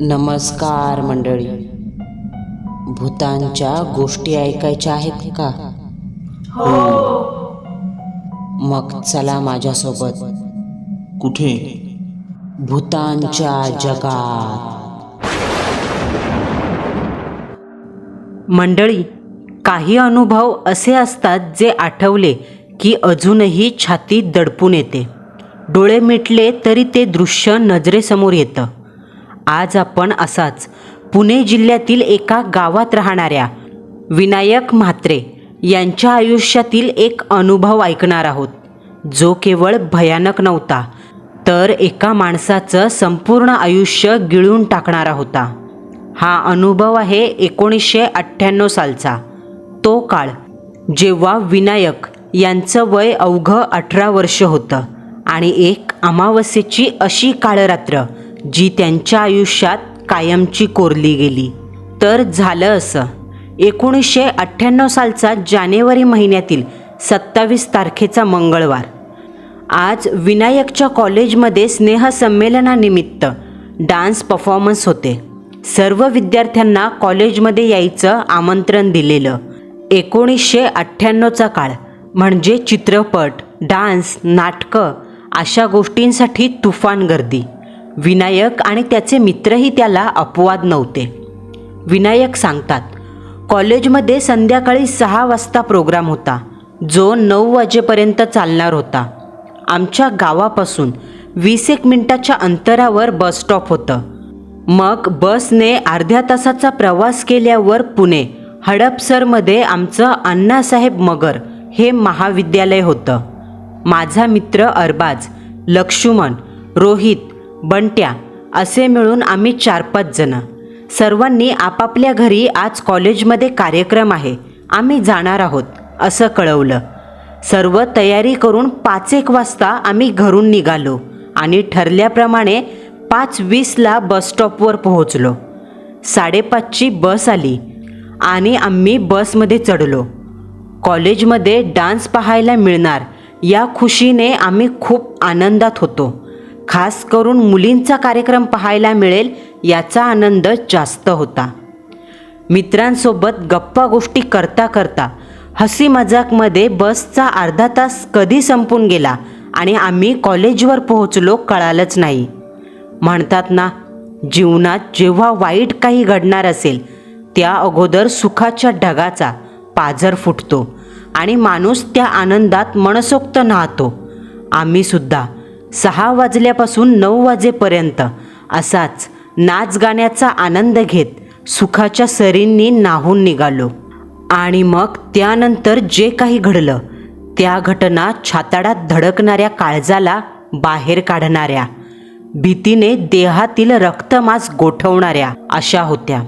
नमस्कार मंडळी. भूतांच्या गोष्टी ऐकायच्या आहेत का? मग चला माझ्यासोबत. कुठे? भूतांच्या जगात. मंडळी काही अनुभव असे असतात जे आठवले की अजूनही छाती दडपून येते. डोळे मिटले तरी ते दृश्य नजरेसमोर येतं. आज आपण असाच पुणे जिल्ह्यातील एका गावात राहणाऱ्या विनायक म्हात्रे यांच्या आयुष्यातील एक अनुभव ऐकणार आहोत. जो केवळ भयानक नव्हता तर एका माणसाचं संपूर्ण आयुष्य गिळून टाकणारा होता. हा अनुभव आहे एकोणीसशे अठ्ठ्याण्णव सालचा. तो काळ जेव्हा विनायक यांचं वय अवघं अठरा वर्ष होतं आणि एक अमावस्येची अशी काळरात्र जी त्यांच्या आयुष्यात कायमची कोरली गेली. तर झालं असं. एकोणीसशे अठ्ठ्याण्णव सालचा जानेवारी महिन्यातील सत्तावीस तारखेचा मंगळवार. आज विनायकच्या कॉलेजमध्ये स्नेहसंमेलनानिमित्त डान्स परफॉर्मन्स होते. सर्व विद्यार्थ्यांना कॉलेजमध्ये यायचं आमंत्रण दिलेलं. एकोणीसशे अठ्ठ्याण्णवचा काळ म्हणजे चित्रपट डान्स नाटकं अशा गोष्टींसाठी तुफान गर्दी. विनायक आणि त्याचे मित्रही त्याला अपवाद नव्हते. विनायक सांगतात कॉलेजमध्ये संध्याकाळी सहा वाजता प्रोग्राम होता. जो नऊ वाजेपर्यंत चालणार होता. आमच्या गावापासून वीस एक मिनटाच्या अंतरावर बस स्टॉप होतं. मग बसने अर्ध्या तासाचा प्रवास केल्यावर पुणे हडपसरमध्ये आमचं अण्णासाहेब मगर हे महाविद्यालय होतं. माझा मित्र अरबाज लक्ष्मण रोहित बंट्या असे मिळून आम्ही चार पाच जण. सर्वांनी आपापल्या घरी आज कॉलेजमध्ये कार्यक्रम आहे. आम्ही जाणार आहोत असं कळवलं. सर्व तयारी करून पाच एक वाजता आम्ही घरून निघालो आणि ठरल्याप्रमाणे पाच वीसला बसस्टॉपवर पोहोचलो. साडेपाचची बस आली आणि आम्ही बसमध्ये चढलो. कॉलेजमध्ये डान्स पाहायला मिळणार या खुशीने आम्ही खूप आनंदात होतो. खास करून मुलींचा कार्यक्रम पाहायला मिळेल याचा आनंद जास्त होता. मित्रांसोबत गप्पा गोष्टी करता करता हसी मजाकमध्ये बसचा अर्धा तास कधी संपून गेला आणि आम्ही कॉलेजवर पोहोचलो कळालंच नाही. म्हणतात ना जीवनात जेव्हा वाईट काही घडणार असेल त्या अगोदर सुखाच्या ढगाचा पाझर फुटतो आणि माणूस त्या आनंदात मनसोक्त नाहतो. आम्हीसुद्धा सहा वाजल्यापासून नऊ वाजेपर्यंत असाच नाच गाण्याचा आनंद घेत सुखाच्या सरींनी नाहून निघालो. आणि मग त्यानंतर जे काही घडलं त्या घटना छाताडात धडकणाऱ्या काळजाला बाहेर काढणाऱ्या भीतीने देहातील रक्तमास गोठवणाऱ्या अशा होत्या.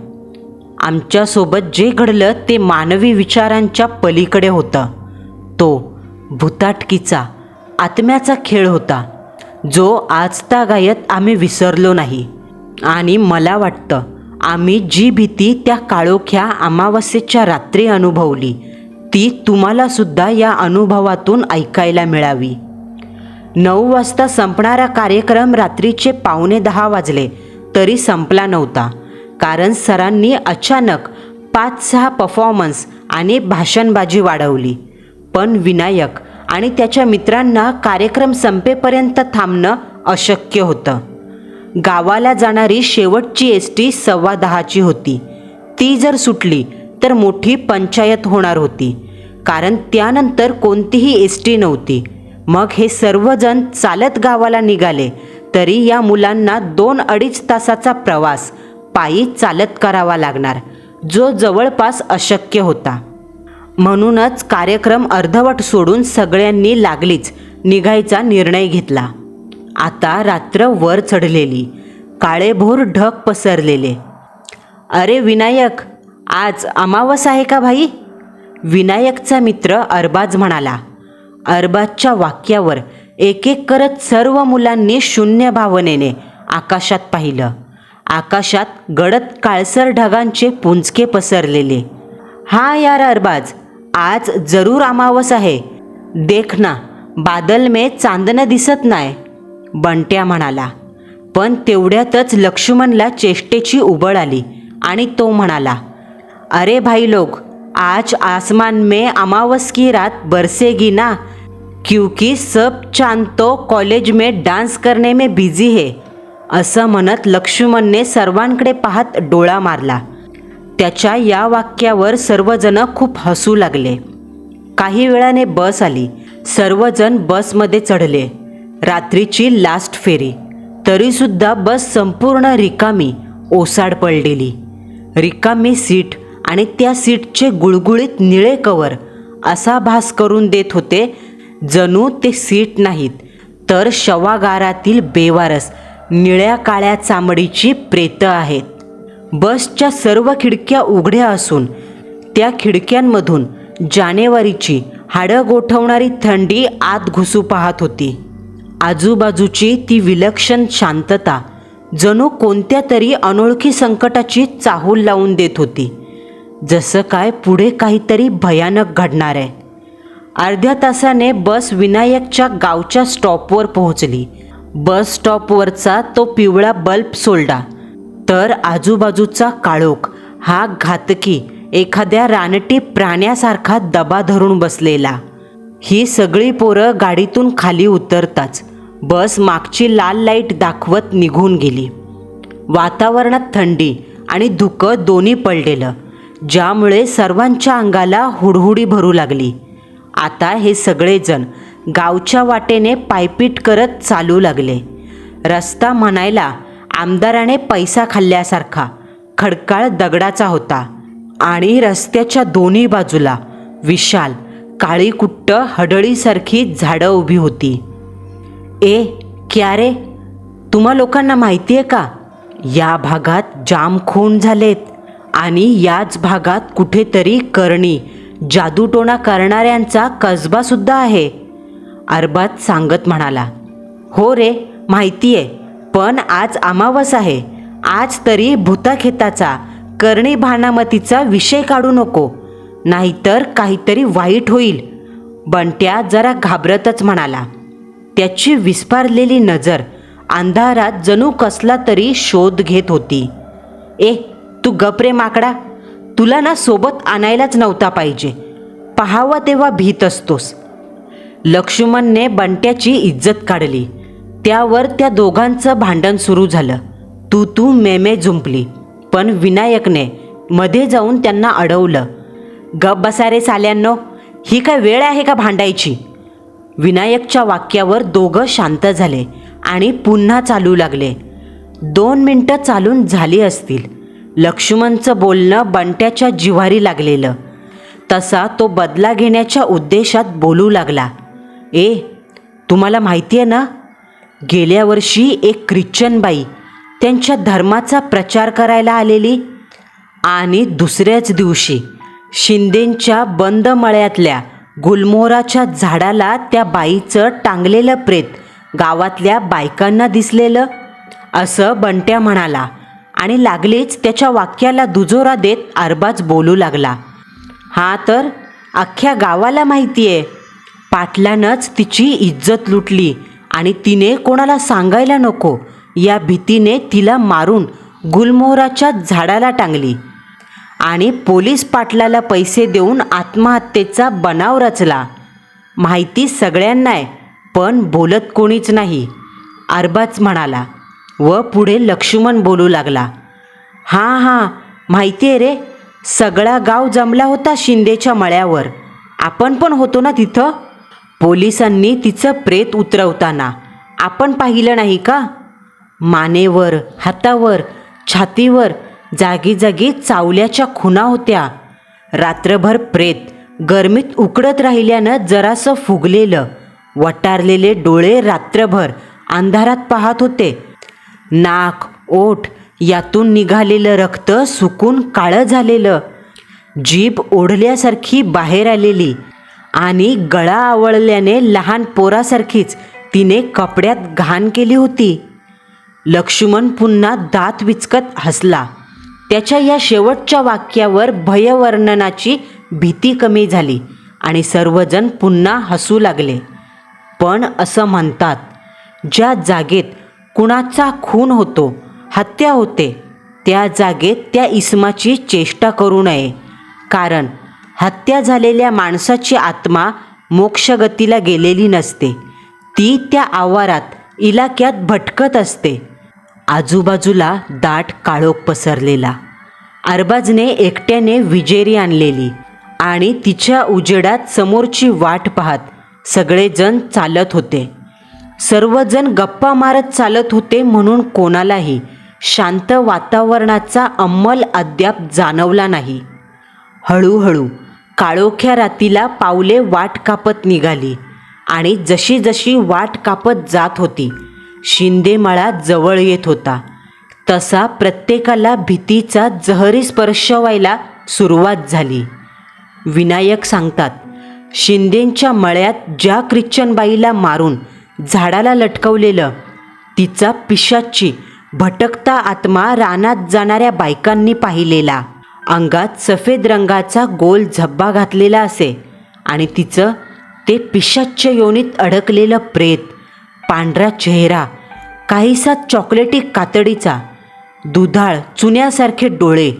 आमच्यासोबत जे घडलं ते मानवी विचारांच्या पलीकडे होतं. तो भूताटकीचा आत्म्याचा खेळ होता. जो आजतागायत आम्ही विसरलो नाही. आणि मला वाटतं आम्ही जी भीती त्या काळोख्या अमावस्येच्या रात्री अनुभवली ती तुम्हालासुद्धा या अनुभवातून ऐकायला मिळावी. नऊ वाजता संपणारा कार्यक्रम रात्रीचे पावणे दहा वाजले तरी संपला नव्हता. कारण सरांनी अचानक पाच सहा पफॉर्मन्स आणि भाषणबाजी वाढवली. पण विनायक आणि त्याच्या मित्रांना कार्यक्रम संपेपर्यंत थांबणं अशक्य होतं. गावाला जाणारी शेवटची एस टी सव्वा दहाची होती. ती जर सुटली तर मोठी पंचायत होणार होती. कारण त्यानंतर कोणतीही एस टी नव्हती. मग हे सर्वजण चालत गावाला निघाले तरी या मुलांना दोन अडीच तासाचा प्रवास पायी चालत करावा लागणार जो जवळपास अशक्य होता. म्हणूनच कार्यक्रम अर्धवट सोडून सगळ्यांनी लागलीच निघायचा निर्णय घेतला. आता रात्र वर चढलेली काळेभोर ढग पसरलेले. अरे विनायक आज अमावस आहे का भाई? विनायकचा मित्र अरबाज म्हणाला. अरबाजच्या वाक्यावर एक एक करत सर्व मुलांनी शून्य भावनेने आकाशात पाहिलं. आकाशात गडद काळसर ढगांचे पुंजके पसरलेले. हा यार अरबाज आज जरूर अमावस आहे. देख ना बादल में चांदणं दिसत नाही बंट्या म्हणाला पण तेवढ्यातच लक्ष्मणला चेष्टेची उबळ आली आणि तो म्हणाला अरे भाई लोग आज आसमान में अमावस की रात बरसेगी ना? क्योंकि सब चांद तो कॉलेज में डान्स करने में बिझी है. असं म्हणत लक्ष्मणने सर्वांकडे पाहत डोळा मारला. त्याच्या या वाक्यावर सर्वजण खूप हसू लागले. काही वेळाने बस आली. सर्वजण बसमध्ये चढले. रात्रीची लास्ट फेरी. तरीसुद्धा बस संपूर्ण रिकामी ओसाड पडलेली. रिकामी सीट आणि त्या सीटचे गुळगुळीत निळे कवर असा भास करून देत होते जणू ते सीट नाहीत तर शवागारातील बेवारस निळ्या काळ्या चामडीची प्रेतं आहेत. बसच्या सर्व खिडक्या उघड्या असून त्या खिडक्यांमधून जानेवारीची हाडं गोठवणारी थंडी आत घुसू पाहत होती. आजूबाजूची ती विलक्षण शांतता जणू कोणत्या तरी अनोळखी संकटाची चाहूल लावून देत होती. जसं काय पुढे काहीतरी भयानक घडणार आहे. अर्ध्या तासाने बस विनायकच्या गावच्या स्टॉपवर पोहोचली. बस स्टॉपवरचा तो पिवळा बल्ब सोलडा तर आजूबाजूचा काळोख हा घातकी एखाद्या रानटी प्राण्यासारखा दबा धरून बसलेला. ही सगळी पोरं गाडीतून खाली उतरताच बस मागची लाल लाइट दाखवत निघून गेली. वातावरणात थंडी आणि धुकं दोन्ही पडलेलं ज्यामुळे सर्वांच्या अंगाला हुडहुडी भरू लागली. आता हे सगळेजण गावच्या वाटेने पायपीट करत चालू लागले. रस्ता म्हणायला आमदाराने पैसा खाल्ल्यासारखा खडकाळ दगडाचा होता. आणि रस्त्याच्या दोन्ही बाजूला विशाल काळी कुट्ट हडळीसारखी झाडं उभी होती. ए क्या रे? तुम्हा लोकांना माहिती आहे का? या भागात जाम खून झालेत आणि याच भागात कुठेतरी करणी जादूटोणा करणाऱ्यांचा कसबासुद्धा आहे अरबाज सांगत म्हणाला. हो रे माहिती आहे पण आज अमावस आहे. आज तरी भूताखेताचा करणी भानामतीचा विषय काढू नको. नाहीतर काहीतरी वाईट होईल. बंट्या जरा घाबरतच म्हणाला. त्याची विस्पारलेली नजर अंधारात जणू कसला तरी शोध घेत होती. ए तू गपरे माकडा. तुला ना सोबत आणायलाच नव्हता पाहिजे. पहावा तेव्हा भीत असतोस. लक्ष्मणने बंट्याची इज्जत काढली. त्यावर त्या दोघांचं भांडण सुरू झालं. तू तू मेमे झुंपली. पण विनायकने मध्ये जाऊन त्यांना अडवलं. गप बसा रे साल्यांनो ही काय वेळ आहे का भांडायची? विनायकच्या वाक्यावर दोघं शांत झाले आणि पुन्हा चालू लागले. दोन मिनटं चालून झाली असतील. लक्ष्मणचं बोलणं बंट्याच्या जिव्हारी लागलेलं. तसा तो बदला घेण्याच्या उद्देशात बोलू लागला. ए तुम्हाला माहिती आहे ना गेल्या वर्षी एक ख्रिश्चन बाई त्यांच्या धर्माचा प्रचार करायला आलेली आणि दुसऱ्याच दिवशी शिंदेंच्या बंद मळ्यातल्या गुलमोहराच्या झाडाला त्या बाईचं टांगलेलं प्रेत गावातल्या बायकांना दिसलेलं. असं बंट्या म्हणाला आणि लागलीच त्याच्या वाक्याला दुजोरा देत अरबाज बोलू लागला. हा तर अख्ख्या गावाला माहिती आहे पाटलानंच तिची इज्जत लुटली. आणि तिने कोणाला सांगायला नको या भीतीने तिला मारून गुलमोहराच्या झाडाला टांगली. आणि पोलीस पाटलाला पैसे देऊन आत्महत्येचा बनाव रचला. माहिती सगळ्यांना आहे पण बोलत कोणीच नाही. अरबाज म्हणाला व पुढे लक्ष्मण बोलू लागला हां हां माहिती आहे रे सगळा गाव जमला होता शिंदेच्या मळ्यावर. आपण पण होतो ना तिथं? पोलिसांनी तिचं प्रेत उतरवताना. आपण पाहिलं नाही का? मानेवर हातावर छातीवर जागी जागी चावल्याच्या खुणा होत्या. रात्रभर प्रेत गरमीत उकडत राहिल्यानं जरासं फुगलेलं. वटारलेले डोळे रात्रभर अंधारात पाहत होते. नाक ओठ यातून निघालेलं रक्त सुकून काळं झालेलं. जीभ ओढल्यासारखी बाहेर आलेली. आणि गळा आवळल्याने लहान पोरासारखीच तिने कपड्यात घाण केली होती. लक्ष्मण पुन्हा दात विचकत हसला. त्याच्या या शेवटच्या वाक्यावर भयवर्णनाची भीती कमी झाली आणि सर्वजण पुन्हा हसू लागले. पण असं म्हणतात ज्या जागेत कुणाचा खून होतो हत्या होते त्या जागेत त्या इसमाची चेष्टा करू नये. कारण हत्या झालेल्या माणसाची आत्मा मोक्षगतीला गेलेली नसते. ती त्या आवारात इलाक्यात भटकत असते. आजूबाजूला दाट काळोख पसरलेला. अरबाजने एकट्याने विजेरी आणलेली आणि तिच्या उजेडात समोरची वाट पाहत सगळेजण चालत होते. सर्वजण गप्पा मारत चालत होते म्हणून कोणालाही शांत वातावरणाचा अंमल अद्याप जाणवला नाही. हळूहळू काळोख्या रातीला पावले वाट कापत निघाली आणि जशी जशी वाट कापत जात होती शिंदेमाळा जवळ येत होता. तसा प्रत्येकाला भीतीचा जहरी स्पर्श व्हायला सुरुवात झाली. विनायक सांगतात शिंदेंच्या मळ्यात ज्या ख्रिश्चनबाईला मारून झाडाला लटकवलेलं तिचा पिशाची भटकता आत्मा रानात जाणाऱ्या बायकांनी पाहिलेला. अंगात सफेद रंगाचा गोल झब्बा घातलेला असे आणि तिचं ते पिशाच्य योनीत अडकलेलं प्रेत पांढरा चेहरा काहीसा चॉकलेटी कातडीचा दुधाळ चुन्यासारखे डोळे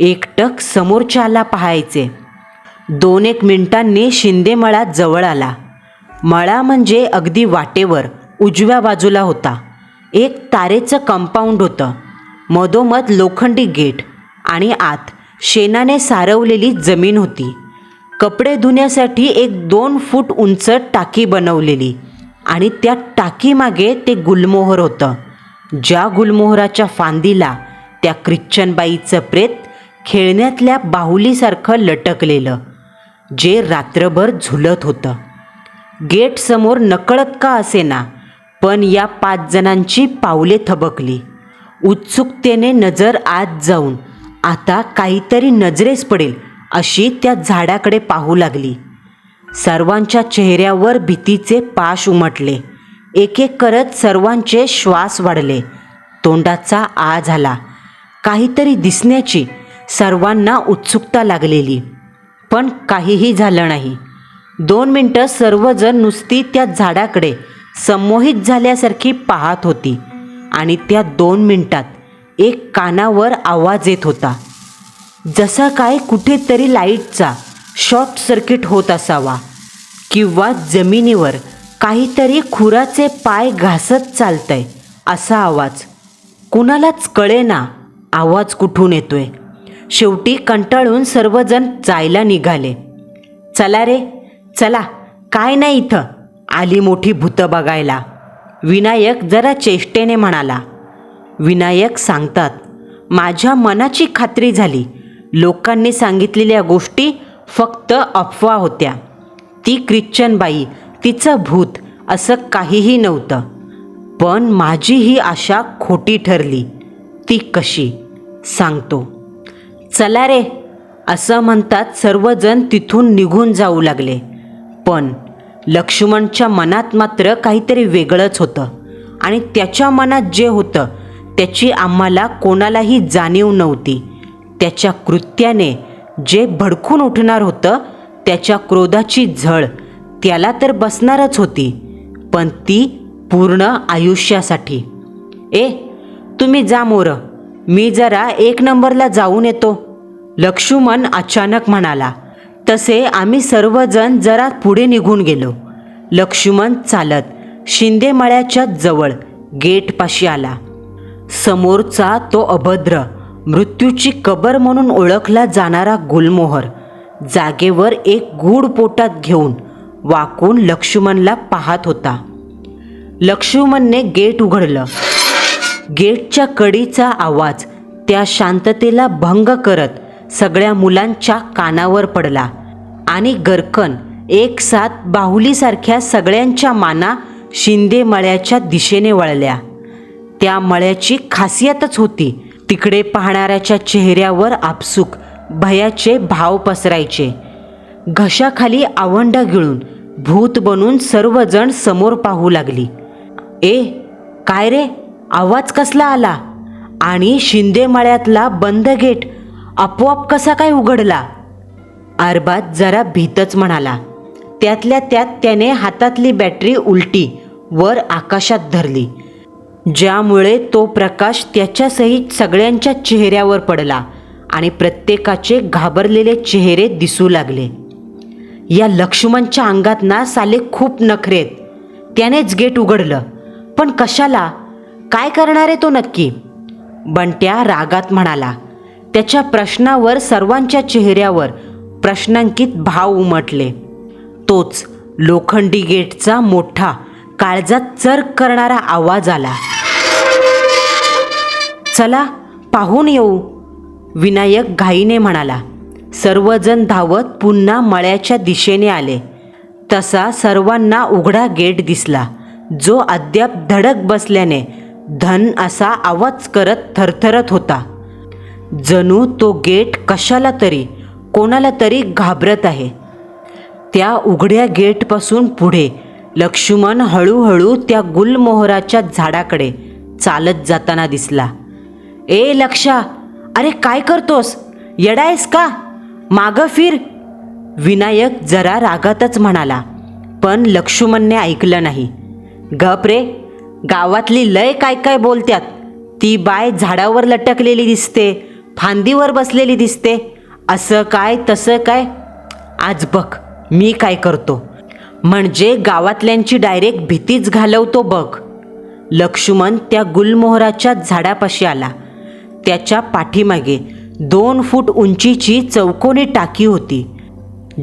एकटक समोरच्याला पाहायचे. दोन एक मिनिटांनी शिंदे मळा जवळ आला. मळा म्हणजे अगदी वाटेवर उजव्या बाजूला होता. एक तारेचं कंपाऊंड होतं. मधोमध लोखंडी गेट आणि आत शेणाने सारवलेली जमीन होती. कपडे धुण्यासाठी एक दोन फूट उंच टाकी बनवलेली आणि त्या टाकीमागे ते गुलमोहर होतं. ज्या गुलमोहराच्या फांदीला त्या ख्रिश्चनबाईचं प्रेत खेळण्यातल्या बाहुलीसारखं लटकलेलं जे रात्रभर झुलत होतं. गेटसमोर नकळत का असेना पण या पाच जणांची पावले थबकली. उत्सुकतेने नजर आत जाऊन आता काहीतरी नजरेस पडेल अशी त्या झाडाकडे पाहू लागली. सर्वांच्या चेहऱ्यावर भीतीचे पाश उमटले. एक एक करत सर्वांचे श्वास वाढले. तोंडाचा आ झाला. काहीतरी दिसण्याची सर्वांना उत्सुकता लागलेली. पण काहीही झालं नाही. दोन मिनटं सर्वजण नुसती त्या झाडाकडे संमोहित झाल्यासारखी पाहत होती आणि त्या दोन मिनटात एक कानावर आवाज येत होता. जसा काय कुठेतरी लाईटचा शॉर्ट सर्किट होत असावा किंवा जमिनीवर काहीतरी खुराचे पाय घासत चालतंय असा आवाज. कुणालाच कळेना आवाज कुठून येतोय. शेवटी कंटाळून सर्वजण जायला निघाले. चला रे चला काय नाही इथं आली मोठी भूतं बघायला. विनायक जरा चेष्टेने म्हणाला. विनायक सांगतात माझ्या मनाची खात्री झाली. लोकांनी सांगितलेल्या गोष्टी फक्त अफवा होत्या. ती ख्रिश्चन बाई तिचं भूत असं काहीही नव्हतं. पण माझी ही आशा खोटी ठरली. ती कशी? सांगतो. चला रे असं म्हणतात सर्वजण तिथून निघून जाऊ लागले. पण लक्ष्मणच्या मनात मात्र काहीतरी वेगळंच होतं आणि त्याच्या मनात जे होतं त्याची आम्हाला कोणालाही जाणीव नव्हती. त्याच्या कृत्याने जे भडकून उठणार होतं त्याच्या क्रोधाची झळ त्याला तर बसणारच होती पण ती पूर्ण आयुष्यासाठी. ए तुम्ही जा मोरं. मी जरा एक नंबरला जाऊन येतो. लक्ष्मण अचानक म्हणाला. तसे आम्ही सर्वजण जरा पुढे निघून गेलो. लक्ष्मण चालत शिंदेमळ्याच्या जवळ गेटपाशी आला. समोरचा तो अभद्र मृत्यूची कबर म्हणून ओळखला जाणारा गुलमोहर जागेवर एक गूढ पोटात घेऊन वाकून लक्ष्मणला पाहत होता. लक्ष्मणने गेट उघडलं. गेटच्या कडीचा आवाज त्या शांततेला भंग करत सगळ्या मुलांच्या कानावर पडला आणि गरकन एक साथ बाहुलीसारख्या सगळ्यांच्या माना शिंदे मळ्याच्या दिशेने वळल्या. त्या मळ्याची खासियतच होती. तिकडे पाहणाऱ्याच्या चेहऱ्यावर आपसूक भयाचे भाव पसरायचे. घशाखाली आवंडा गिळून भूत बनून सर्वजण समोर पाहू लागली. ए काय रे? आवाज कसला आला? आणि शिंदे मळ्यातला बंद गेट आपोआप कसा काय उघडला? आरबात जरा भीतच म्हणाला. त्यातल्या त्यात त्याने हातातली बॅटरी उलटी वर आकाशात धरली. ज्यामुळे तो प्रकाश त्याच्यासहित सगळ्यांच्या चेहऱ्यावर पडला आणि प्रत्येकाचे घाबरलेले चेहरे दिसू लागले. या लक्ष्मणच्या अंगात ना साले खूप नखरेत. त्यानेच गेट उघडलं. पण कशाला? काय करणार आहे तो नक्की? बंट्या रागात म्हणाला. त्याच्या प्रश्नावर सर्वांच्या चेहऱ्यावर प्रश्नांकित भाव उमटले. तोच लोखंडी गेटचा मोठा काळजात चर करणारा आवाज आला. चला पाहून येऊ. विनायक घाईने म्हणाला. सर्वजण धावत पुन्हा मळ्याच्या दिशेने आले. तसा सर्वांना उघडा गेट दिसला. जो अद्याप धडक बसल्याने धन असा आवाज करत थरथरत होता. जणू तो गेट कशाला तरी कोणाला तरी घाबरत आहे. त्या उघड्या गेटपासून पुढे लक्ष्मण हळूहळू त्या गुलमोहराच्या झाडाकडे चालत जाताना दिसला. ए लक्षा अरे काय करतोस? येडायस का? मागं फिर. विनायक जरा रागातच म्हणाला पण लक्ष्मणने ऐकलं नाही. गप रे गावातली लय काय काय बोलत्यात. ती बाय झाडावर लटकलेली दिसते फांदीवर बसलेली दिसते. असं काय तसं काय? आज बघ मी काय करतो. म्हणजे गावातल्यांची डायरेक्ट भीतीच घालवतो बघ. लक्ष्मण त्या गुलमोहराच्या झाडापाशी आला. त्याच्या पाठीमागे दोन फूट उंचीची चौकोनी टाकी होती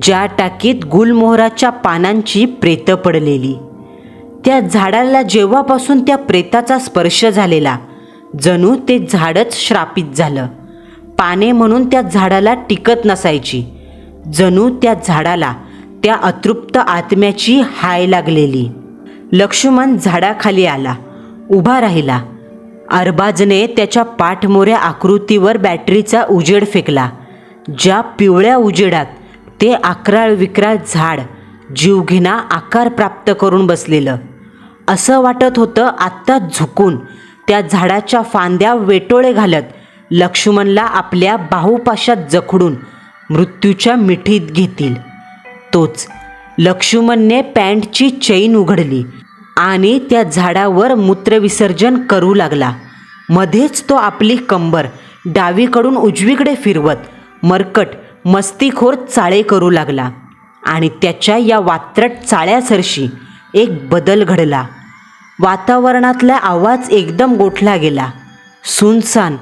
ज्या टाकीत गुलमोहराच्या पानांची प्रेतं पडलेली. त्या झाडाला जेव्हापासून त्या प्रेताचा स्पर्श झालेला जणू ते झाडच श्रापित झालं. पाने म्हणून त्या झाडाला टिकत नसायची जणू त्या झाडाला त्या अतृप्त आत्म्याची हाय लागलेली. लक्ष्मण झाडाखाली आला उभा राहिला. अरबाजने त्याच्या पाठमोऱ्या आकृतीवर बॅटरीचा उजेड फेकला. ज्या पिवळ्या उजेडात ते अकराळ विक्राळ झाड जीवघेणा आकार प्राप्त करून बसलेलं. असं वाटत होतं आत्ता झुकून त्या झाडाच्या फांद्या वेटोळे घालत लक्ष्मणला आपल्या बाहुपाशात जखडून मृत्यूच्या मिठीत घेतील. तोच लक्ष्मणने पॅन्टची चैन उघडली. आणि त्या झाडावर मूत्रविसर्जन करू लागला. मध्येच तो आपली कंबर डावीकडून उजवीकडे फिरवत मरकट मस्तीखोर चाळे करू लागला आणि त्याच्या या वात्रट चाळ्यासरशी एक बदल घडला. वातावरणातला आवाज एकदम गोठला गेला. सुनसान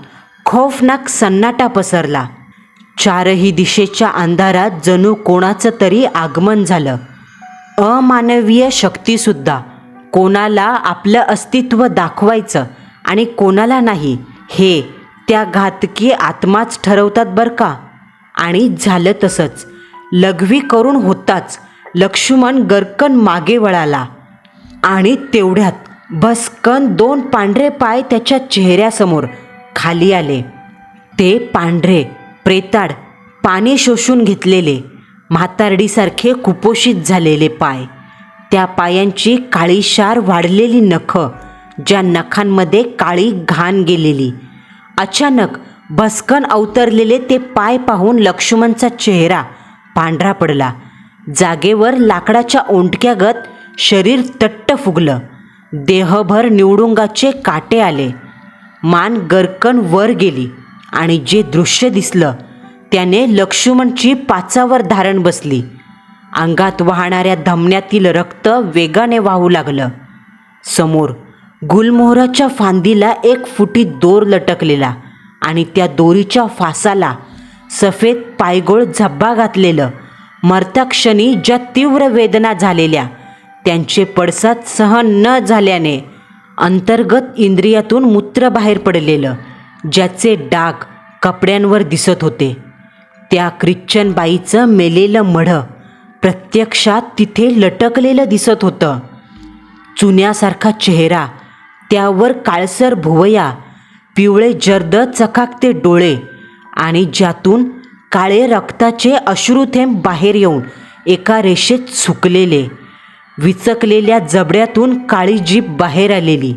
खौफनाक सन्नाटा पसरला. चारही दिशेच्या अंधारात जणू कोणाचं तरी आगमन झालं. अमानवीय शक्तीसुद्धा कोणाला आपलं अस्तित्व दाखवायचं आणि कोणाला नाही हे त्या घातकी आत्माच ठरवतात बरं का? आणि झालं तसंच. लघवी करून होताच लक्ष्मण गरकन मागे वळाला. आणि तेवढ्यात भस्कन दोन पांढरे पाय त्याच्या चेहऱ्यासमोर खाली आले. ते पांढरे प्रेताड पाणी शोषून घेतलेले म्हातारडीसारखे कुपोषित झालेले पाय. त्या पायांची काळीशार वाढलेली नखं ज्या नखांमध्ये काळी घाण गेलेली. अचानक भस्कन अवतरलेले ते पाय पाहून लक्ष्मणचा चेहरा पांढरा पडला. जागेवर लाकडाच्या ओंडक्यागत शरीर तट्ट फुगलं. देहभर निवडुंगाचे काटे आले. मान गरकन वर गेली आणि जे दृश्य दिसलं त्याने लक्ष्मणची पाचावर धारण बसली. अंगात वाहणाऱ्या धमन्यातील रक्त वेगाने वाहू लागलं. समोर गुलमोहराच्या फांदीला एक फुटी दोर लटकलेला आणि त्या दोरीच्या फासाला सफेद पायगोळ झब्बा घातलेलं. मरताक्षणी ज्या तीव्र वेदना झालेल्या त्यांचे पडसाद सहन न झाल्याने अंतर्गत इंद्रियातून मूत्र बाहेर पडलेलं ज्याचे डाग कपड्यांवर दिसत होते. त्या ख्रिश्चन बाईचं मेलेलं मढं प्रत्यक्षात तिथे लटकलेलं दिसत होतं. चुन्यासारखा चेहरा त्यावर काळसर भुवया पिवळे जर्द चकाकते डोळे आणि ज्यातून काळे रक्ताचे अश्रुथेंब बाहेर येऊन एका रेषेत सुकलेले विचकलेल्या जबड्यातून काळी जीभ बाहेर आलेली.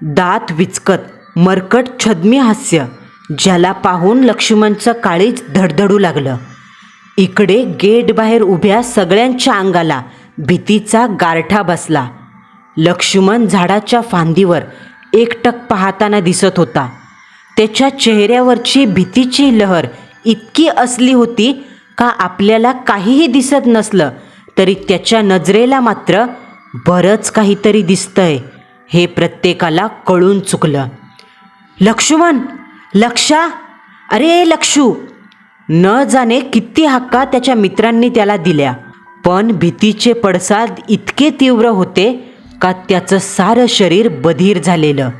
दात विचकत मरकट छद्मी हास्य ज्याला पाहून लक्ष्मणचं काळीच धडधडू लागलं. इकडे गेट बाहेर उभ्या सगळ्यांच्या अंगाला भीतीचा गारठा बसला. लक्ष्मण झाडाच्या फांदीवर एकटक पाहताना दिसत होता. त्याच्या चेहऱ्यावरची भीतीची लहर इतकी असली होती का आपल्याला काहीही दिसत नसलं तरी त्याच्या नजरेला मात्र बरंच काहीतरी दिसतंय हे प्रत्येकाला कळून चुकलं. लक्ष्मण लक्षा अरे लक्षू न जाणे किती हक्का त्याच्या मित्रांनी त्याला दिल्या. पण भीतीचे पडसाद इतके तीव्र होते का त्याचं सारं शरीर बधीर झालेलं.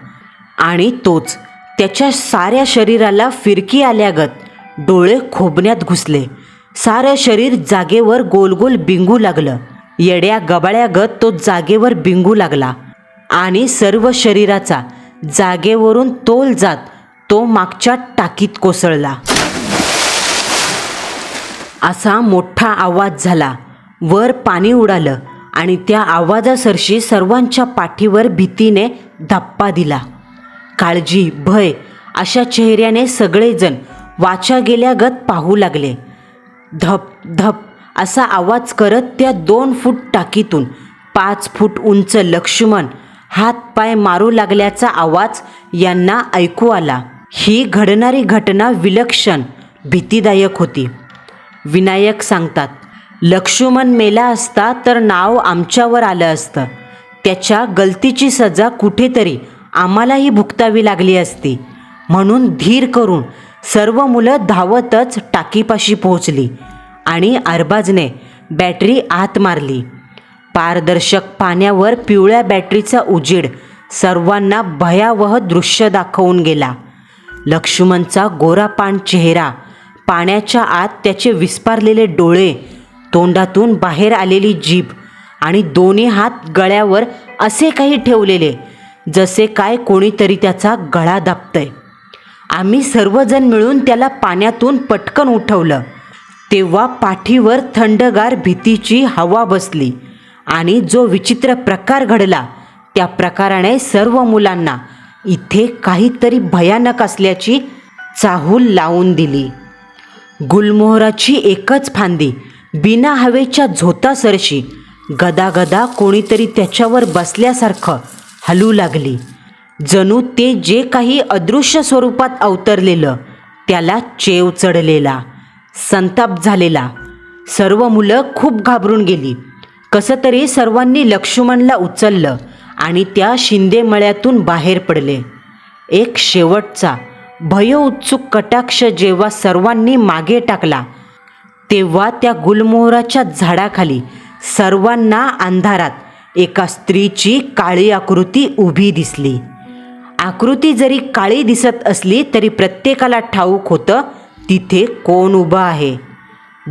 आणि तोच त्याच्या साऱ्या शरीराला फिरकी आल्यागत डोळे खोबण्यात घुसले. सारं शरीर जागेवर गोल गोल बिंगू लागलं. येड्या गबाळ्यागत तो जागेवर बिंगू लागला. आणि सर्व शरीराचा जागेवरून तोल जात तो मागच्या टाकीत कोसळला. असा मोठा आवाज झाला. वर पाणी उडालं आणि त्या आवाजासरशी सर्वांच्या पाठीवर भीतीने धप्पा दिला. काळजी भय अशा चेहऱ्याने सगळेजण वाचा गेल्यागत पाहू लागले. धप धप असा आवाज करत त्या दोन फूट टाकीतून पाच फूट उंच लक्ष्मण हात पाय मारू लागल्याचा आवाज यांना ऐकू आला. ही घडणारी घटना विलक्षण भीतीदायक होती. विनायक सांगतात लक्ष्मण मेला असता तर नाव आमच्यावर आलं असतं. त्याच्या गलतीची सजा कुठेतरी आम्हालाही भुगतावी लागली असती. म्हणून धीर करून सर्व मुलं धावतच टाकीपाशी पोहोचली आणि अरबाजने बॅटरी आत मारली. पारदर्शक पाण्यावर पिवळ्या बॅटरीचा उजेड सर्वांना भयावह दृश्य दाखवून गेला. लक्ष्मणचा गोरापान चेहरा पाण्याच्या आत त्याचे विस्पारलेले डोळे तोंडातून बाहेर आलेली जीभ आणि दोन्ही हात गळ्यावर असे काही ठेवलेले जसे काय कोणीतरी त्याचा गळा दाबतंय. आम्ही सर्वजण मिळून त्याला पाण्यातून पटकन उठवलं. तेव्हा पाठीवर थंडगार भीतीची हवा बसली आणि जो विचित्र प्रकार घडला त्या प्रकाराने सर्व मुलांना इथे काहीतरी भयानक असल्याची चाहूल लावून दिली. गुलमोहराची एकच फांदी बिना हवेच्या झोता सरशी गदागदा कोणीतरी त्याच्यावर बसल्यासारखं हलू लागली. जणू ते जे काही अदृश्य स्वरूपात अवतरलेलं त्याला चेव चढलेला संताप झालेला. सर्व मुलं खूप घाबरून गेली. कसं तरी सर्वांनी लक्ष्मणला उचललं आणि त्या शिंदे मळ्यातून बाहेर पडले. एक शेवटचा भयउत्सुक कटाक्ष जेव्हा सर्वांनी मागे टाकला तेव्हा त्या गुलमोहराच्या झाडाखाली सर्वांना अंधारात एका स्त्रीची काळी आकृती उभी दिसली. आकृती जरी काळी दिसत असली तरी प्रत्येकाला ठाऊक होतं तिथे कोण उभं आहे?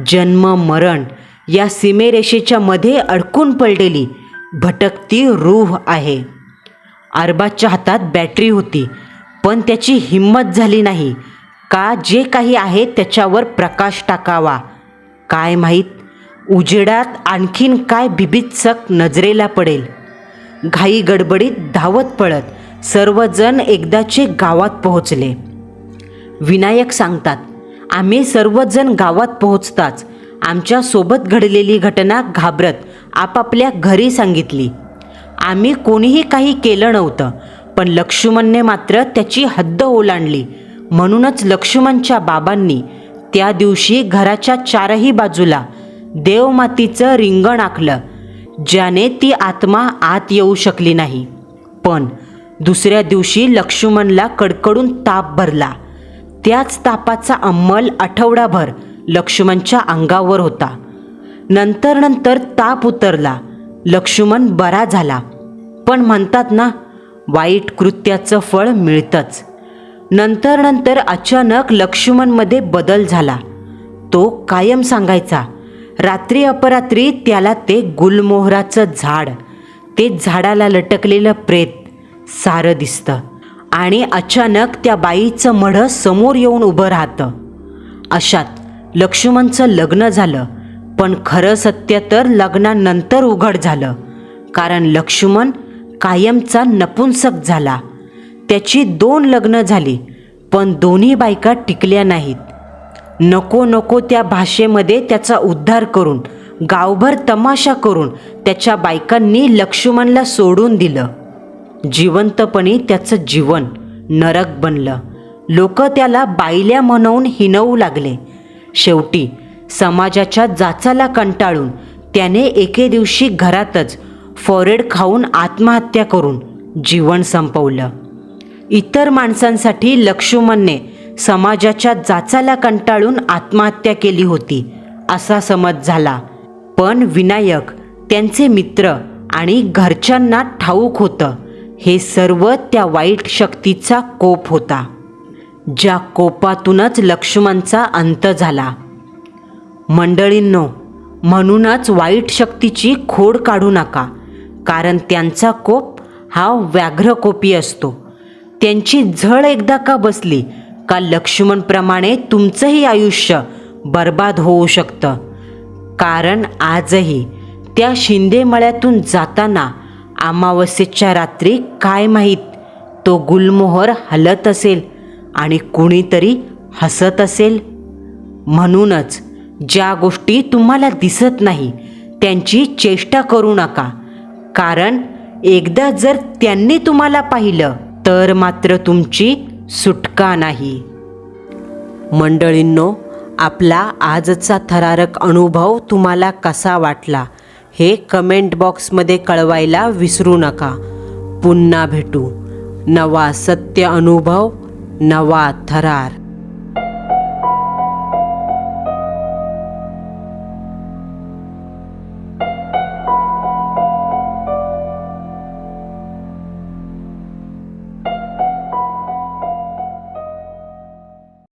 जन्म मरण या सीमेरेषेच्या मध्ये अडकून पडलेली भटकती रूह आहे. अरबाच्या हातात बॅटरी होती. पण त्याची हिंमत झाली नाही. का जे काही आहे त्याच्यावर प्रकाश टाकावा. काय माहीत उजेडात आणखीन काय बिबित्सक नजरेला पडेल. घाई गडबडीत धावत पळत सर्वजण एकदाचे गावात पोहोचले. विनायक सांगतात आम्ही सर्वजण गावात पोहोचताच आमच्यासोबत घडलेली घटना घाबरत आपापल्या घरी सांगितली. आम्ही कोणीही काही केलं नव्हतं पण लक्ष्मणने मात्र त्याची हद्द ओलांडली. म्हणूनच लक्ष्मणच्या बाबांनी त्या दिवशी घराच्या चारही बाजूला देवमातीचं रिंगण आखलं ज्याने ती आत्मा आत येऊ शकली नाही. पण दुसऱ्या दिवशी लक्ष्मणला कडकडून ताप भरला. त्याच तापाचा अंमल आठवडाभर लक्ष्मणच्या अंगावर होता. नंतर नंतर ताप उतरला. लक्ष्मण बरा झाला. पण म्हणतात ना वाईट कृत्याचं फळ मिळतंच. नंतर नंतर अचानक लक्ष्मणमध्ये बदल झाला. तो कायम सांगायचा रात्री अपरात्री त्याला ते गुलमोहराचं झाड ते झाडाला लटकलेलं प्रेत सारं दिसतं आणि अचानक त्या बाईचं मढं समोर येऊन उभं राहतं. अशात लक्ष्मणचं लग्न झालं पण खरं सत्य तर लग्नानंतर उघड झालं कारण लक्ष्मण कायमचा नपुंसक झाला. त्याची दोन लग्न झाली पण दोन्ही बायका टिकल्या नाहीत. नको नको त्या भाषेमध्ये त्याचा उद्धार करून गावभर तमाशा करून त्याच्या बायकांनी लक्ष्मणला सोडून दिलं. जिवंतपणी त्याचं जीवन नरक बनलं. लोक त्याला बायल्या म्हणून हिनवू लागले. शेवटी समाजाच्या जाचाला कंटाळून त्याने एके दिवशी घरातच फॉरेड खाऊन आत्महत्या करून जीवन संपवलं. इतर माणसांसाठी लक्ष्मणने समाजाच्या जाचाला कंटाळून आत्महत्या केली होती असा समज झाला. पण विनायक त्यांचे मित्र आणि घरच्यांना ठाऊक होतं हे सर्व त्या वाईट शक्तीचा कोप होता ज्या कोपातूनच लक्ष्मणचा अंत झाला. मंडळींनो म्हणूनच वाईट शक्तीची खोड काढू नका. कारण त्यांचा कोप हा व्याघ्रकोपी असतो. त्यांची झळ एकदा का बसली का लक्ष्मणप्रमाणे तुमचंही आयुष्य बर्बाद होऊ शकतं. कारण आजही त्या शिंदेमळ्यातून जाताना अमावस्येच्या रात्री काय माहीत तो गुलमोहर हलत असेल आणि कुणीतरी हसत असेल. म्हणूनच ज्या गोष्टी तुम्हाला दिसत नाही त्यांची चेष्टा करू नका. कारण एकदा जर त्यांनी तुम्हाला पाहिलं तर मात्र तुमची सुटका नाही. मंडळींनो आपला आजचा थरारक अनुभव तुम्हाला कसा वाटला हे कमेंट बॉक्समध्ये कळवायला विसरू नका. पुन्हा भेटू. नवा सत्य अनुभव नवा थरार.